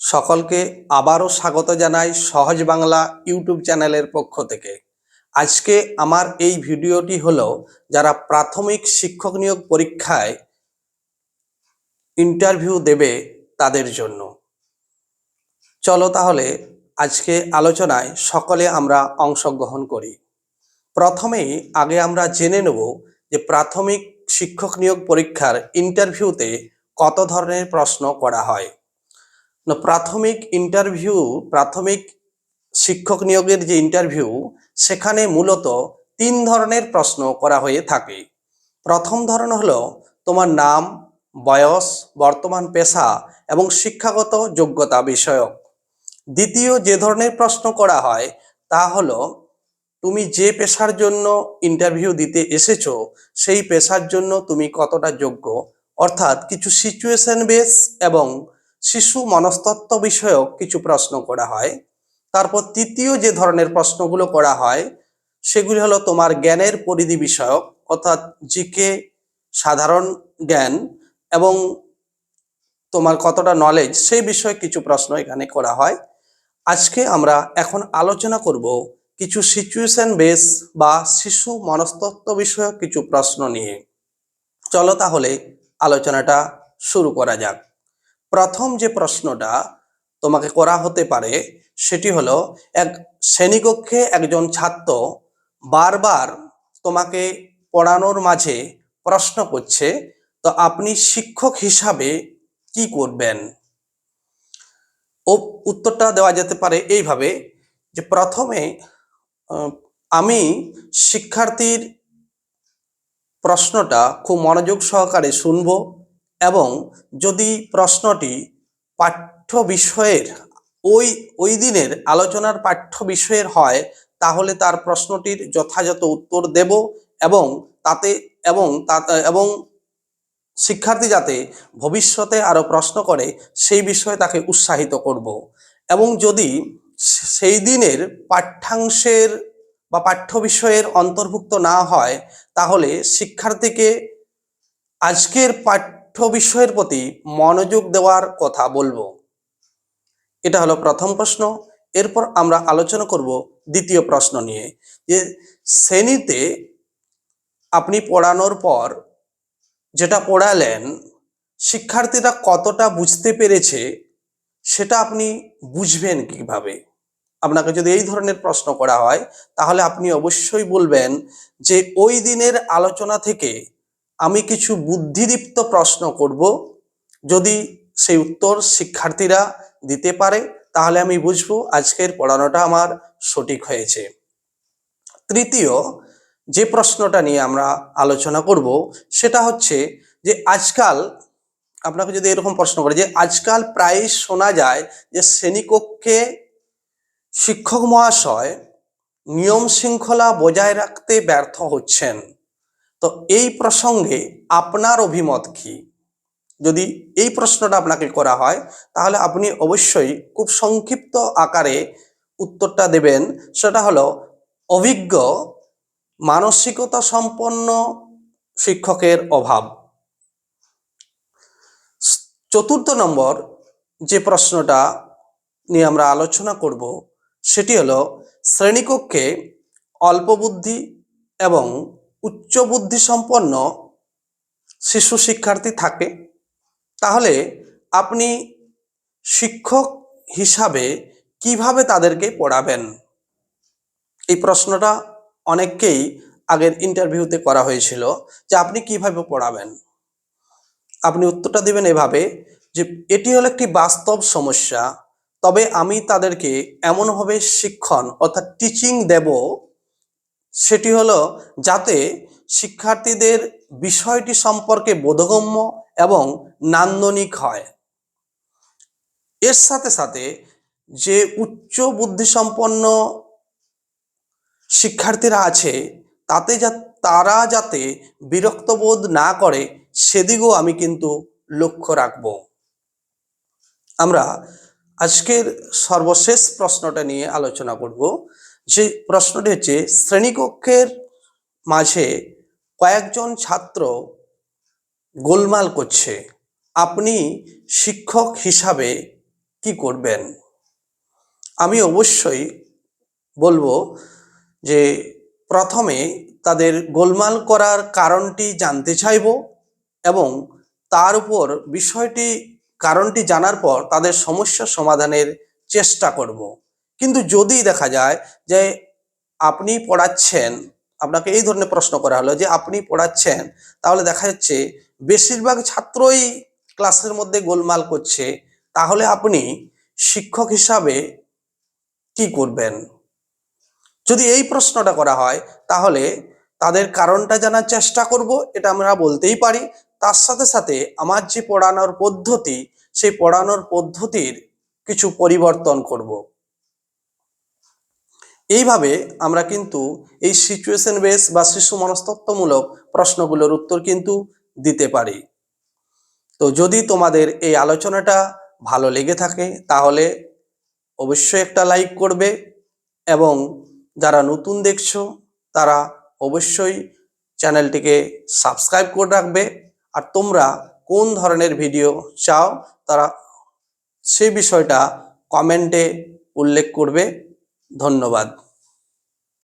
সকলকে আবারও স্বাগত জানাই সহজ বাংলা ইউটিউব চ্যানেলের পক্ষ থেকে। আজকে আমার এই ভিডিওটি হলো যারা প্রাথমিক শিক্ষক নিয়োগ পরীক্ষায় ইন্টারভিউ দেবে তাদের জন্য। চলো তাহলে আজকে আলোচনায় সকলে আমরা অংশগ্রহণ করি। প্রথমেই আগে আমরা জেনে নেব যে প্রাথমিক শিক্ষক নিয়োগ পরীক্ষার ইন্টারভিউতে কত ধরনের প্রশ্ন করা হয়। প্রাথমিক ইন্টারভিউ প্রাথমিক শিক্ষক নিয়োগের যে ইন্টারভিউ সেখানে মূলত তিন ধরনের প্রশ্ন করা হয়ে থাকে। প্রথম ধরন হলো তোমার নাম, বয়স, বর্তমান পেশা এবং শিক্ষাগত যোগ্যতা বিষয়ক। দ্বিতীয় যে ধরনের প্রশ্ন করা হয়, তা হলো তুমি যে পেশার জন্য ইন্টারভিউ দিতে এসেছ, সেই পেশার জন্য তুমি কতটা যোগ্য? অর্থাৎ কিছু সিচুয়েশন বেস এবং শিশু মনস্তত্ত্ব বিষয়ক কিছু প্রশ্ন করা হয়। তারপর তৃতীয় যে ধরনের প্রশ্নগুলো করা হয়, সেগুলি হলো তোমার জ্ঞানের পরিধি বিষয়ক, অর্থাৎ জিকে সাধারণ জ্ঞান এবং তোমার কতটা নলেজ সেই বিষয়ে কিছু প্রশ্ন এখানে করা হয়। আজকে আমরা এখন আলোচনা করব কিছু সিচুয়েশন বেস বা শিশু মনস্তত্ত্ব বিষয়ক কিছু প্রশ্ন নিয়ে। চলো তাহলে আলোচনাটা শুরু করা যাক। প্রথম যে প্রশ্নটা তোমাকে করা হতে পারে, সেটি হলো, এক শ্রেণীকক্ষে একজন ছাত্র বারবার তোমাকে পড়ানোর মাঝে প্রশ্ন করছে, তো আপনি শিক্ষক হিসাবে কি করবেন? ও উত্তরটা দেওয়া যেতে পারে এইভাবে, যে প্রথমে আমি শিক্ষার্থীর প্রশ্নটা খুব মনোযোগ সহকারে শুনব এবং যদি প্রশ্নটি পাঠ্য বিষয়ের ওই ওই দিনের আলোচনার পাঠ্য বিষয়ের হয়, তাহলে তার প্রশ্নটির যথাযথ উত্তর দেব এবং তাতে এবং এবং শিক্ষার্থী যাতে ভবিষ্যতে আরও প্রশ্ন করে, সেই বিষয়ে তাকে উৎসাহিত করব। এবং যদি সেই দিনের পাঠ্যাংশের বা পাঠ্য বিষয়ের অন্তর্ভুক্ত না হয়, তাহলে শিক্ষার্থীকে আজকের পাঠ্য বিষয়ের প্রতি মনোযোগ দেওয়ার কথা বলব। এটা হলো প্রথম প্রশ্ন। এরপর আমরা আলোচনা করব দ্বিতীয় প্রশ্ন নিয়ে। যে শ্রেণীতে আপনি পড়ানোর পর যেটা পড়ালেন, শিক্ষার্থীরা কতটা বুঝতে পেরেছে সেটা আপনি বুঝবেন কীভাবে? আপনাকে যদি এই ধরনের প্রশ্ন করা হয়, তাহলে আপনি অবশ্যই বলবেন যে ওই দিনের আলোচনা থেকে আমি কিছু বুদ্ধিদীপ্ত প্রশ্ন করব। যদি সেই উত্তর শিক্ষার্থীরা দিতে পারে, তাহলে আমি বুঝব আজকের পড়ানোটা আমার সঠিক হয়েছে। তৃতীয় যে প্রশ্নটা নিয়ে আমরা আলোচনা করব, সেটা হচ্ছে যে আজকাল, আপনাকে যদি এরকম প্রশ্ন করে যে আজকাল প্রায় শোনা যায় যে শ্রেণীকক্ষে শিক্ষক মহাশয় নিয়ম শৃঙ্খলা বজায় রাখতে ব্যর্থ হচ্ছেন। তো এই প্রসঙ্গে আপনার অভিমত কি? যদি এই প্রশ্নটা আপনাকে করা হয়, তাহলে আপনি অবশ্যই খুব সংক্ষিপ্ত আকারে উত্তরটা দেবেন। সেটা হলো, অভিজ্ঞ মানসিকতা সম্পন্ন শিক্ষকের অভাব। চতুর্থ নম্বর যে প্রশ্নটা নিয়ে আমরা আলোচনা করব, সেটি হলো, শ্রেণীকক্ষে অল্প বুদ্ধি এবং উচ্চ বুদ্ধি সম্পন্ন শিশু শিক্ষার্থী থাকে, তাহলে আপনি শিক্ষক হিসাবে কীভাবে তাদেরকে পড়াবেন? এই প্রশ্নটা অনেককেই আগের ইন্টারভিউতে করা হয়েছিল যে আপনি কীভাবে পড়াবেন? আপনি উত্তরটা দিবেন এভাবে যে এটি হলো একটি বাস্তব সমস্যা, তবে আমি তাদেরকে এমনভাবে শিক্ষণ অর্থাৎ টিচিং দেব সেটি হলো যাতে শিক্ষার্থীদের বিষয়টি সম্পর্কে বোধগম্য এবং নান্দনিক হয়। এর সাথে সাথে যে উচ্চ বুদ্ধিসম্পন্ন শিক্ষার্থীরা আছে, তাতে যা, তারা যাতে বিরক্ত বোধ না করে, সেদিকেও আমি কিন্তু লক্ষ্য রাখব। আমরা আজকের সর্বশেষ প্রশ্নটা নিয়ে আলোচনা করব। যে প্রশ্নটি হচ্ছে, শ্রেণীকক্ষের মাঝে কয়েকজন ছাত্র গোলমাল করছে, আপনি শিক্ষক হিসাবে কি করবেন? আমি অবশ্যই বলব যে প্রথমে তাদের গোলমাল করার কারণটি জানতে চাইব এবং তার উপর বিষয়টি, কারণটি জানার পর তাদের সমস্যা সমাধানের চেষ্টা করব। কিন্তু যদি দেখা যায় যে আপনি পড়াচ্ছেন, আপনাকে এই ধরনের প্রশ্ন করা হলো যে আপনি পড়াচ্ছেন, তাহলে দেখা যাচ্ছে বেশিরভাগ ছাত্রই ক্লাসের মধ্যে গোলমাল করছে, তাহলে আপনি শিক্ষক হিসাবে কি করবেন? যদি এই প্রশ্নটা করা হয়, তাহলে তাদের কারণটা জানার চেষ্টা করব, এটা আমরা বলতেই পারি। তার সাথে সাথে আমার যে পড়ানোর পদ্ধতি, সেই পড়ানোর পদ্ধতির কিছু পরিবর্তন করব। এইভাবে আমরা কিন্তু এই সিচুয়েশন বেস বা শিশু মনস্তত্ত্বমূলক প্রশ্নগুলোর উত্তর কিন্তু দিতে পারি। তো যদি তোমাদের এই আলোচনাটা ভালো লেগে থাকে, তাহলে অবশ্যই একটা লাইক করবে এবং যারা নতুন দেখছ, তারা অবশ্যই চ্যানেলটিকে সাবস্ক্রাইব করে রাখবে। আর তোমরা কোন ধরনের ভিডিও চাও, তারা সেই বিষয়টা কমেন্টে উল্লেখ করবে। ধন্যবাদ।